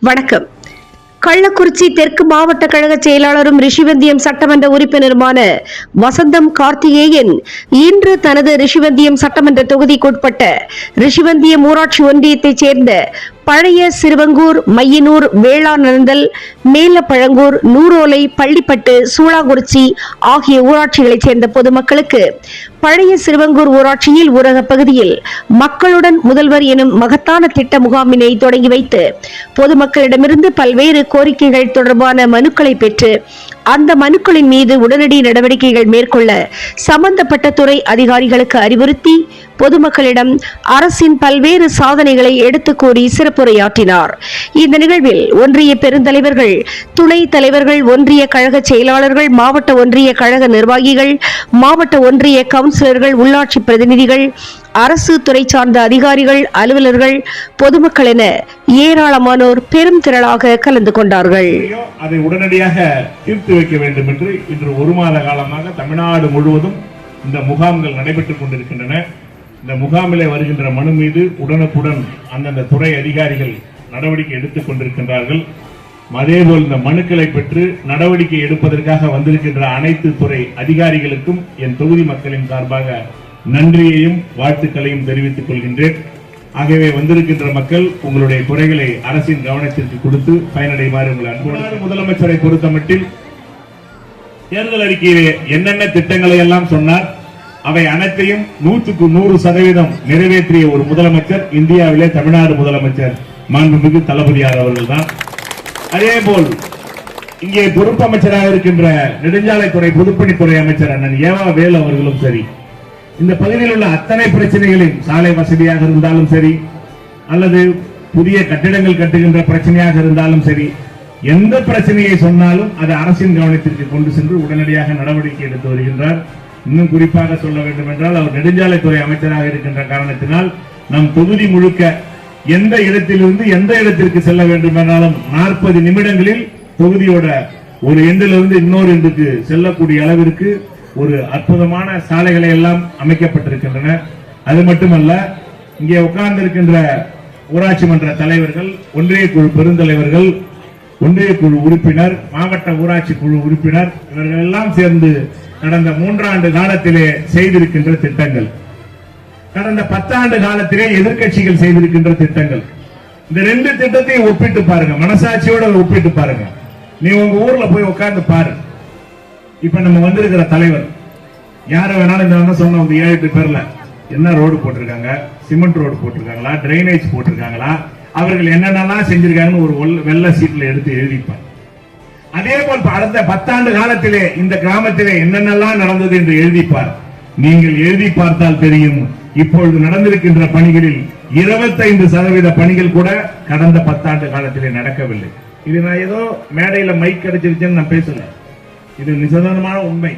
வணக்கம். கள்ளக்குறிச்சி தெற்கு மாவட்ட கழக செயலாளரும் ரிஷிவந்தியம் சட்டமன்ற உறுப்பினருமான வசந்தம் கார்த்திகேயன் இன்று தனது ரிஷிவந்தியம் சட்டமன்ற தொகுதிக்குட்பட்ட ரிஷிவந்தியம் ஊராட்சி ஒன்றியத்தைச் சேர்ந்த பழைய சிறுவங்கூர் மையனூர் வேளாணந்தல் மேலப்பழங்கூர் நூரோலை பள்ளிப்பட்டு சூளாங்குறிச்சி ஆகிய ஊராட்சிகளைச் சேர்ந்த பொதுமக்களுக்கு பழைய சிறுவங்கூர் ஊராட்சியில் ஊரக பகுதியில் மக்களுடன் முதல்வர் எனும் மகத்தான திட்ட முகாமினை தொடங்கி வைத்து பொதுமக்களிடமிருந்து பல்வேறு கோரிக்கைகள் தொடர்பான மனுக்களை பெற்று அந்த மனுக்களின் மீது உடனடி நடவடிக்கைகள் மேற்கொள்ள சம்பந்தப்பட்ட துறை அதிகாரிகளுக்கு அறிவுறுத்தி பொதுமக்களிடம் அரசின் பல்வேறு சாதனைகளை எடுத்து கூறி சிறப்புரையாற்றினார். இந்த நிகழ்வில் ஒன்றிய பெருந்தலைவர்கள் துணைத் தலைவர்கள் ஒன்றிய கழக செயலாளர்கள் மாவட்ட ஒன்றிய கழக நிர்வாகிகள் மாவட்ட ஒன்றிய கவுன்சிலர்கள் உள்ளாட்சி பிரதிநிதிகள் அரசு துறை சார்ந்த அதிகாரிகள் அலுவலர்கள் பொதுமக்கள் என ஏராளமானோர் பெரும் திரளாக கலந்து கொண்டார்கள். அதை உடனடியாக தீர்த்து வைக்க வேண்டும் என்று இன்று ஒரு மாத காலமாக தமிழ்நாடு முழுவதும் இந்த முகாம்கள் நடைபெற்றுக் கொண்டிருக்கின்றன. இந்த முகாமிலே வருகின்ற மனு மீது உடனுக்குடன் அந்தந்த துறை அதிகாரிகள் நடவடிக்கை எடுத்துக் கொண்டிருக்கின்றார்கள். அதேபோல் இந்த மனுக்களை பெற்று நடவடிக்கை எடுப்பதற்காக வந்திருக்கின்ற அனைத்து துறை அதிகாரிகளுக்கும் என் தொகுதி மக்களின் சார்பாக நன்றியையும் வாழ்த்துக்களையும் தெரிவித்துக் கொள்கின்றேன். ஆகவே வந்திருக்கின்ற மக்கள் உங்களுடைய குறைகளை அரசின் கவனத்திற்கு கொடுத்து பயனடைமாறு உங்கள் அன்போடு முதலமைச்சரை பொறுத்தமட்டில் தேர்தல் அறிக்கையிலே என்னென்ன திட்டங்களை எல்லாம் சொன்னார் அவை அனைத்தையும் நூற்றுக்கு நூறு சதவீதம் நிறைவேற்றிய ஒரு முதலமைச்சர் இந்தியாவிலே தமிழ்நாடு முதலமைச்சர் மாண்புமிகு தளபதியார் அவர்கள்தான். அதே போல் இங்கே பொறுப்பு அமைச்சராக இருக்கின்ற நெடுஞ்சாலைத்துறை பொதுப்பணித்துறை அமைச்சர் அண்ணன் ஏவா வேலு அவர்களும் சரி இந்த பகுதியில் உள்ள அத்தனை பிரச்சனைகளையும் சாலை வசதியாக இருந்தாலும் சரி அல்லது புதிய கட்டிடங்கள் கட்டுகின்ற பிரச்சனையாக இருந்தாலும் சரி எந்த பிரச்சனையை சொன்னாலும் அது அரசின் கவனத்திற்கு கொண்டு சென்று உடனடியாக நடவடிக்கை எடுத்து வருகின்றார். இன்னும் குறிப்பாக சொல்ல வேண்டும் என்றால் அவர் நெடுஞ்சாலைத்துறை அமைச்சராக இருக்கின்ற காரணத்தினால் நம் தொகுதி முழுக்க எந்த இடத்திலிருந்து எந்த இடத்திற்கு செல்ல வேண்டும் என்றாலும் நாற்பது நிமிடங்களில் தொகுதியோட ஒரு எண்டிலிருந்து இன்னொரு எண்டுக்கு செல்லக்கூடிய அளவிற்கு ஒரு அற்புதமான சாலைகளை எல்லாம் அமைக்கப்பட்டிருக்கின்றன. அது மட்டுமல்ல இங்கே உட்கார்ந்து இருக்கின்ற ஊராட்சி மன்ற தலைவர்கள் ஒன்றிய குழு பெருந்தலைவர்கள் ஒன்றிய குழு உறுப்பினர் மாவட்ட ஊராட்சி குழு உறுப்பினர் இவர்கள் எல்லாம் சேர்ந்து கடந்த மூன்றாண்டு காலத்திலே செய்திருக்கின்ற திட்டங்கள். கடந்த பத்தாண்டு காலத்திலே எதிர்க்கட்சிகள் செய்திருக்கின்ற திட்டங்கள். இந்த ரெண்டு திட்டத்தையும் ஒப்பிட்டு பாருங்க மனசாட்சியோட ஒப்பிட்டு பாருங்க. நீ உங்க ஊர்ல போய் உட்கார்ந்து பாரு. இப்ப நம்ம வந்திருக்கிற தலைவர் யார வேணாலும் இந்த வந்து சொன்ன ஒரு ஏழு எட்டு பேர்ல என்ன ரோடு போட்டிருக்காங்க? சிமெண்ட் ரோடு போட்டிருக்காங்களா? டிரைனேஜ் போட்டிருக்காங்களா? அவர்கள் என்னென்னலாம் செஞ்சிருக்காங்கன்னு ஒரு வெள்ள- வெள்ளை சீட்ல எடுத்து எழுதிப்பார். அதே போல் அடுத்த பத்தாண்டு காலத்திலே இந்த கிராமத்திலே என்னென்னலாம் நடந்தது என்று எழுதிப்பார். நீங்கள் எழுதி பார்த்தால் தெரியும் இப்பொழுது நடந்திருக்கின்ற பணிகளில் 25% சதவீத பணிகள் கூட கடந்த பத்தாண்டு காலத்திலே நடக்கவில்லை. இது நான் ஏதோ மேடையில மைக் கிடைச்சிருச்சுன்னு நான் பேசல. இது நிசந்தமான உண்மை